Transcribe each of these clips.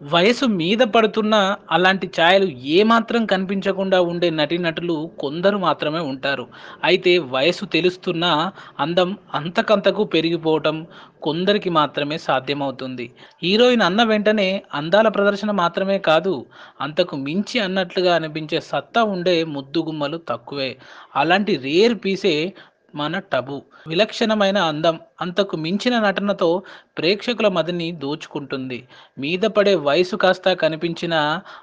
వయసు మీద పడుతున్న అలాంటి ఛాయలు ఏమాత్రం కనిపించకుండా ఉండే నటీనటులు కొందరు మాత్రమే ఉంటారు. అయితే వయసు తెలుస్తున్న అందం అంతకంతకు పెరిగిపోవటం కొందరికి మాత్రమే సాధ్యమవుతుంది. హీరోయిన్ అన్న వెంటనే అందాల ప్రదర్శన మాత్రమే కాదు, అంతకు మించి అన్నట్లుగా అనిపించే సత్తా ఉండే ముద్దుగుమ్మలు తక్కువే. అలాంటి రేర్ పీసే మన టబు. విలక్షణమైన అందం, అంతకు మించిన నటనతో ప్రేక్షకుల మదిని దోచుకుంటుంది. మీద పడే వయసు కాస్త కనిపించినా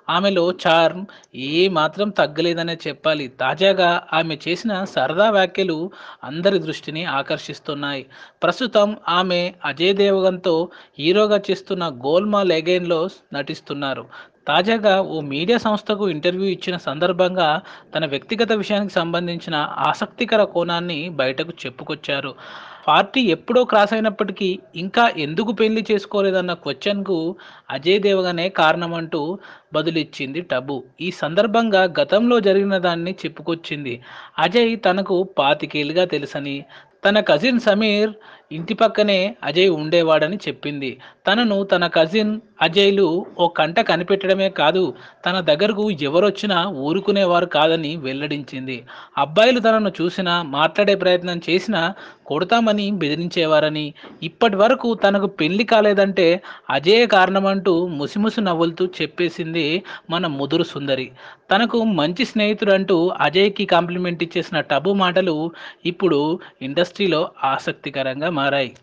ఆమెలో చార్మ్ ఏ మాత్రం తగ్గలేదనే చెప్పాలి. తాజాగా ఆమె చేసిన సరదా వ్యాఖ్యలు అందరి దృష్టిని ఆకర్షిస్తున్నాయి. ప్రస్తుతం ఆమె అజయ్ దేవగన్‌తో హీరోగా చేస్తున్న 'గోల్మాల్ అగైన్'లో నటిస్తున్నారు. తాజాగా ఓ మీడియా సంస్థకు ఇంటర్వ్యూ ఇచ్చిన సందర్భంగా తన వ్యక్తిగత విషయానికి సంబంధించిన ఆసక్తికర కోణాన్ని బయటకు చెప్పుకొచ్చారు. పార్టీ ఎప్పుడో క్రాస్ అయినప్పటికీ ఇంకా ఎందుకు పెళ్ళి చేసుకోలేదన్న క్వశ్చన్‌కు అజయ్ దేవగనే కారణమంటూ బదులిచ్చింది టబు. ఈ సందర్భంగా గతంలో జరిగిన దాన్ని చెప్పుకొచ్చింది. అజయ్ తనకు పాతికేలుగా తెలుసని, తన కజిన్ సమీర్ ఇంటి పక్కనే అజయ్ ఉండేవాడని చెప్పింది. తనను తన కజిన్, అజయ్‌లు ఓ కంట కనిపెట్టడమే కాదు, తన దగ్గరకు ఎవరొచ్చినా ఊరుకునేవారు కాదని వెల్లడించింది. అబ్బాయిలు తనను చూసినా, మాట్లాడే ప్రయత్నం చేసినా కొడతామని బెదిరించేవారని, ఇప్పటి వరకు తనకు పెళ్ళి కాలేదంటే అజయే కారణమంటూ ముసిముసి నవ్వులుతూ చెప్పేసింది మన ముదురు సుందరి. తనకు మంచి స్నేహితుడు అంటూ అజయ్‌కి కాంప్లిమెంట్ ఇచ్చేసిన టబు మాటలు ఇప్పుడు ఇండస్ట్రీలో ఆసక్తికరంగా MRI